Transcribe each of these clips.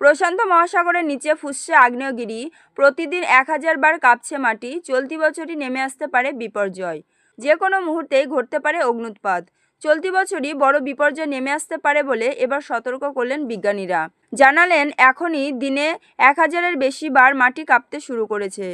প্রশান্ত মহাসাগরের নিচে ফুসছে আগ্নেয়গিরি। প্রতিদিন এক হাজার বার কাঁপছে মাটি। চলতি বছরই নেমে আসতে পারে বিপর্যয়। যে কোনো মুহূর্তেই ঘটতে পারে অগ্নুৎপাত চলতি বছরই বড় বিপর্যয় নেমে আসতে পারে বলে এবার সতর্ক করলেন বিজ্ঞানীরা। জানালেন, এখনই দিনে এক হাজারের বেশি বার মাটি কাঁপতে শুরু করেছে।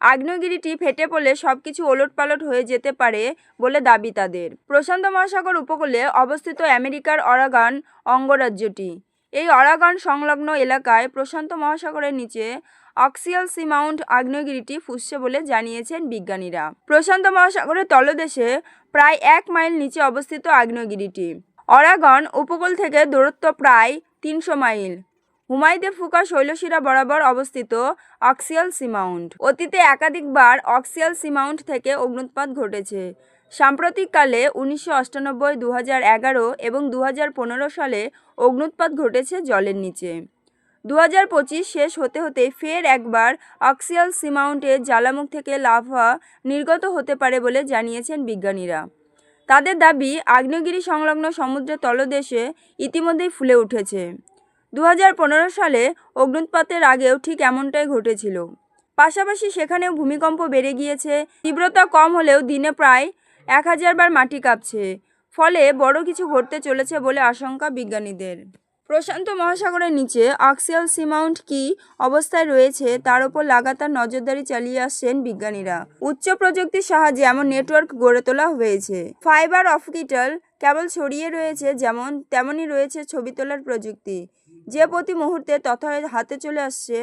আগ্নেয়গিরিটি ফেটে পড়লে সবকিছু ওলটপালট হয়ে যেতে পারে বলে দাবি তাদের। প্রশান্ত মহাসাগর উপকূলে অবস্থিত আমেরিকার অরাগান অঙ্গরাজ্যটি। এই অরাগন সংলগ্ন এলাকায় প্রশান্ত মহাসাগরের নিচে অক্সিয়াল সিমাউন্ট আগ্নেয়গিরিটি ফুসছে বলে জানিয়েছেন বিজ্ঞানীরা। প্রশান্ত মহাসাগরের তলদেশে প্রায় এক মাইল নিচে অবস্থিত আগ্নেয়গিরিটি। অরাগন উপকূল থেকে দূরত্ব প্রায় তিনশো মাইল। হুমায়ুদে ফুকা শৈলশিরা বরাবর অবস্থিত অক্সিয়াল সিমাউন্ট অতীতে একাধিকবার অক্সিয়াল সিমাউন্ট থেকে অগ্নুৎপাত ঘটেছে। সাম্প্রতিককালে উনিশশো আটানব্বই দু এগারো এবং দু পনেরো সালে অগ্নুৎপাত ঘটেছে জলের নিচে। দু হাজার পঁচিশ শেষ হতে হতে ফের একবার অক্সিয়াল সিমাউন্টের জ্বালামুখ থেকে লাভা নির্গত হতে পারে বলে জানিয়েছেন বিজ্ঞানীরা। তাদের দাবি, আগ্নেয়গিরি সংলগ্ন সমুদ্রের তলদেশে ইতিমধ্যেই ফুলে উঠেছে। দু হাজার পনেরো সালে অগ্নুৎপাতের আগেও ঠিক এমনটাই ঘটেছিল। পাশাপাশি সেখানেও ভূমিকম্প বেড়ে গিয়েছে, তীব্রতা কম হলেও দিনে প্রায় এক হাজারবার মাটি কাঁপছে। ফলে বড় কিছু ঘটতে চলেছে বলে আশঙ্কা বিজ্ঞানীদের। প্রশান্ত মহাসাগরের নিচে অক্সিয়াল সিমাউন্ট কি অবস্থায় রয়েছে তার উপর লাগাতার নজরদারি চালিয়ে আসছেন বিজ্ঞানীরা। উচ্চ প্রযুক্তির সাহায্যে এমন নেটওয়ার্ক গড়ে তোলা হয়েছে। ফাইবার অপটিক্যাল কেবল ছড়িয়ে রয়েছে যেমন তেমনই রয়েছে ছবি তোলার প্রযুক্তি। যে প্রতি মুহূর্তে তথা হাতে চলে আসছে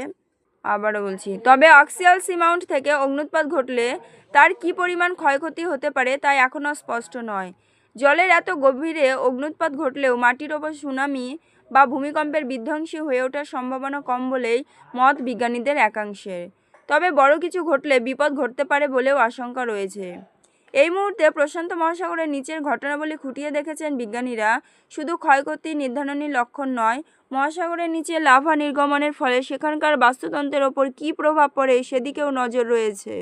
আবারও বলছি। তবে অক্সিয়াল সিমাউন্ট থেকে অগ্নুৎপাত ঘটলে তার কি পরিমাণ ক্ষয়ক্ষতি হতে পারে তা এখনও স্পষ্ট নয়। জলের এত গভীরে অগ্নুৎপাত ঘটলেও মাটির ওপর সুনামি বা ভূমিকম্পের বিধ্বংসী হয়ে ওঠার সম্ভাবনা কম বলেই মত বিজ্ঞানীদের একাংশের। তবে বড় কিছু ঘটলে বিপদ ঘটতে পারে বলেও আশঙ্কা রয়েছে। এই মুহূর্তে প্রশান্ত মহাসাগরের নিচের ঘটনাবলী খুঁটিয়ে দেখেছেন বিজ্ঞানীরা। শুধু ক্ষয়ক্ষতি নির্ধারণী লক্ষণ নয়, মহাসাগরের নিচে লাভা নির্গমনের ফলে সেখানকার বাস্তুতন্ত্রের ওপর কী প্রভাব পড়ে সেদিকেও নজর রয়েছে।